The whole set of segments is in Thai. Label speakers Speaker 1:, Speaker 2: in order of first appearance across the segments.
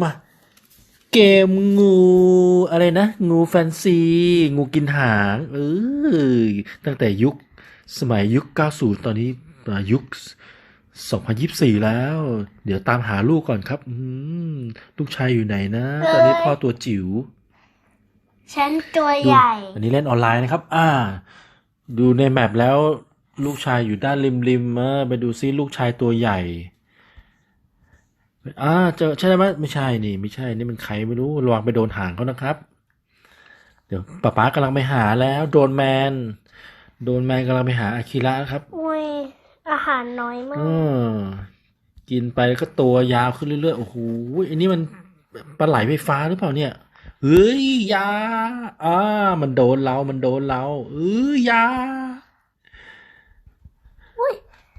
Speaker 1: มา เกมงูอะไรนะ งูแฟนซี งูกินหาง เออตั้งแต่ยุคสมัยยุค 90 ตอนนี้อ่ายุค 2024 แล้ว เดี๋ยวตามหาลูกก่อนครับอืมลูกชายอยู่ไหนนะ ตอนนี้พ่อตัวจิ๋ว
Speaker 2: ฉันตัว
Speaker 1: ดู
Speaker 2: ใหญ่
Speaker 1: อันนี้เล่นออนไลน์นะครับ อ่า ดูในแมปแล้วลูกชายอยู่ด้านริมริมๆเออไปดูซิลูกชายตัวใหญ่ อ่าเจอใช่ไหมไม่ใช่นี่ ไม่ใช่นี่มันใครไม่รู้ระวังไปโดนหางเขานะครับ เดี๋ยวป๊าป๊ากำลังไปหาแล้ว โดนแมน โดนแมนกำลังไปหาอาคิระครับ
Speaker 2: อุ้ยอาหารน้อยมา
Speaker 1: อื
Speaker 2: ก
Speaker 1: มกินไปแล้วก็ตัวยาวขึ้นเรื่อยๆโอ้โหอันนี้มันปลาไหลไฟฟ้าหรือเปล่าเนี่ยเฮ้ยอยาอ่ามันโดนเรา มันโดนเราเอ้ยอยา
Speaker 2: อุ้ย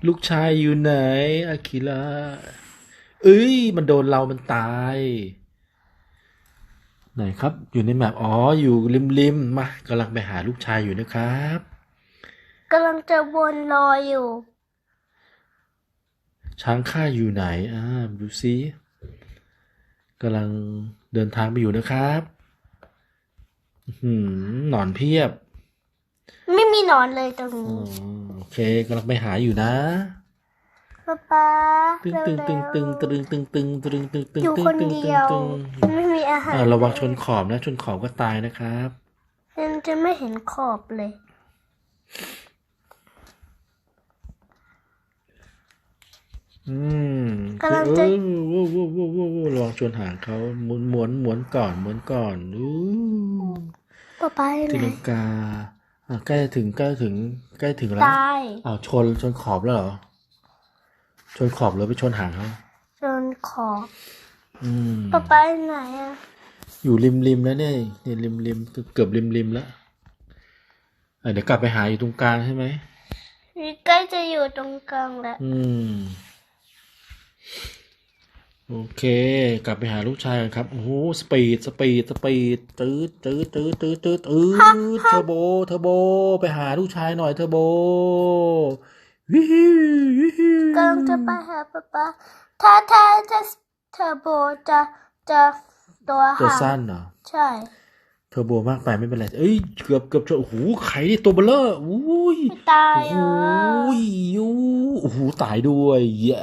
Speaker 1: ลูกชายอยู่ไหนอาคิระ เอ้ย มันโดนเรามันตาย ไหนครับ อยู่ในแมปอ๋อ อยู่ริมๆมากำลังไปหาลูกชายอยู่นะครับ
Speaker 2: กำลังจะวนรออยู่
Speaker 1: ช้างข้าอยู่ไหนอ่าดูซิกำลังเดินทางไปอยู่นะครับอื้อหือหนอนเพียบ
Speaker 2: ไม่มีหนอนเลยตรง
Speaker 1: อ๋อ
Speaker 2: นี้
Speaker 1: โอเคกำลังไปหาอยู่นะ
Speaker 2: ป๊าป๊า
Speaker 1: ตึง
Speaker 2: เร็ว
Speaker 1: ตึงตึงตึงตึงตึงตึงตึงตึงตึง
Speaker 2: อยู่
Speaker 1: ตึง
Speaker 2: คน
Speaker 1: ตึง
Speaker 2: เดี
Speaker 1: ตึ
Speaker 2: ย
Speaker 1: ง
Speaker 2: ว
Speaker 1: ตึง
Speaker 2: ไม่มีอาหาร
Speaker 1: อ่าระวังชนขอบนะ ชนขอบก็ตายนะครับ
Speaker 2: ฉันจะไม่เห็นขอบเลย
Speaker 1: อืม
Speaker 2: กำลังจะ
Speaker 1: เออวู้วู้วู้วู้วู้ระวังชนหางเขาหมุนหมุนหมุนก่อนหมุนก่อนอู้
Speaker 2: ป๊าป๊าอยู่
Speaker 1: ตี
Speaker 2: ไหน
Speaker 1: ลังกาอะใกล้ถึงใกล้ถึงใกล้ถึงแล้ว
Speaker 2: ตาย
Speaker 1: อ้าวชนชนขอบแล้วเหรอช นขอบหรือไปชนหางเขา
Speaker 2: จนขอบ
Speaker 1: อืม
Speaker 2: ป๊าป๊าอยู่ไหนอะ
Speaker 1: อยู่ริมริมแล้วเนี่ยเนี่ยริมริมเกือบริมริมแล้วอะเดี๋ยวกลับไปหาอยู่ตรงกลางใช่ไหม
Speaker 2: ใกล้จะอยู่ตรงกลางแล้ว
Speaker 1: อืมโอเค กลับไปหาลูกชายกันครับโอ้โหสปีดสปีดสปีดตืดตืดตืดตืดตืดตืดเทอร์โบเทอร์โบ ไปหาลูกชายหน่อยเทอร์โบ วิฮิววิฮิว
Speaker 2: กำลังจะไปหาป๊าป๊าถ้าถ้าจะเทอร์โบจะจะตัว
Speaker 1: ตัว
Speaker 2: ห่าง
Speaker 1: สั้นเหรอ
Speaker 2: ใช่
Speaker 1: เทอร์โบมากไปไม่เป็นไร เอ้ยเกือบเกือบจะโอ้โหไข่นี่ตัวเบลเลอร์อุ้ย
Speaker 2: ไม่ตาย
Speaker 1: โอ้โห
Speaker 2: อะ
Speaker 1: ยูโอ้โหตายด้วยเย้